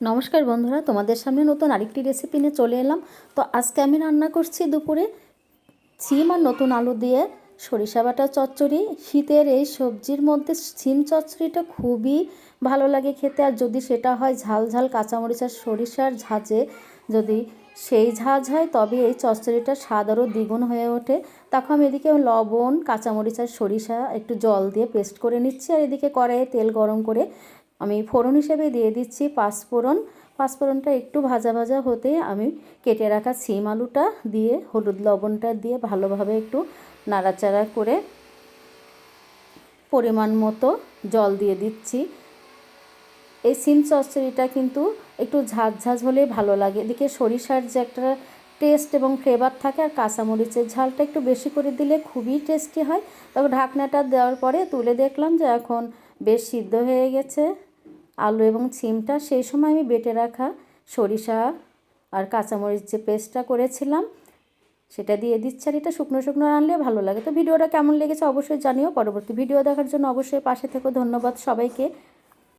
নমস্কার বন্ধুরা, তোমাদের সামনে নতুন আরেকটি রেসিপি নিয়ে চলে এলাম। তো আজকে আমি রান্না করছি দুপুরে সিম আর নতুন আলু দিয়ে সরিষা বাটা চচ্চড়ি। শীতের এই সবজির মধ্যে সিম চচ্চড়িটা খুবই ভালো লাগে খেতে। আর যদি সেটা হয় ঝাল ঝাল কাঁচামরিচ আর সরিষার ঝাঁঝে, যদি সেই ঝাঁঝ হয় তবে এই চচ্চড়িটার স্বাদ আরও দ্বিগুণ হয়ে ওঠে। তখন আমি এদিকে লবণ, কাঁচামরিচ আর সরিষা একটু জল দিয়ে পেস্ট করে নিচ্ছি। আর এদিকে কড়াইয়ে তেল গরম করে আমি ফোড়ন হিসেবে দিয়ে দিচ্ছি পাঁচফোড়ন পাঁচফোড়নটা একটু ভাজা ভাজা হতে আমি কেটে রাখা সিম আলুটা দিয়ে, হলুদ লবণটা দিয়ে ভালোভাবে একটু নাড়াচাড়া করে পরিমাণ মতো জল দিয়ে দিচ্ছি। এই সিম চচ্চড়িটা কিন্তু একটু ঝাঁঝ ঝাঁঝ হলেই ভালো লাগে। এদিকে সরিষার যে একটা টেস্ট এবং ফ্লেভার থাকে আর কাঁচামরিচের ঝালটা একটু বেশি করে দিলে খুবই টেস্টি হয়। তবে ঢাকনাটা দেওয়ার পরে তুলে দেখলাম যে এখন বেশ সিদ্ধ হয়ে গেছে। আলু এবং ছিমটা সেই সময় আমি বেটে রাখা সরিষা আর কাঁচামরিচ যে পেস্টটা করেছিলাম, সেটা দিয়ে দিচ্ছি। আর এটা শুকনো শুকনো আনলে ভালো লাগে। তো ভিডিওটা কেমন লেগেছে অবশ্যই জানিও। পরবর্তী ভিডিও দেখার জন্য অবশ্যই পাশে থেকো। ধন্যবাদ সবাইকে।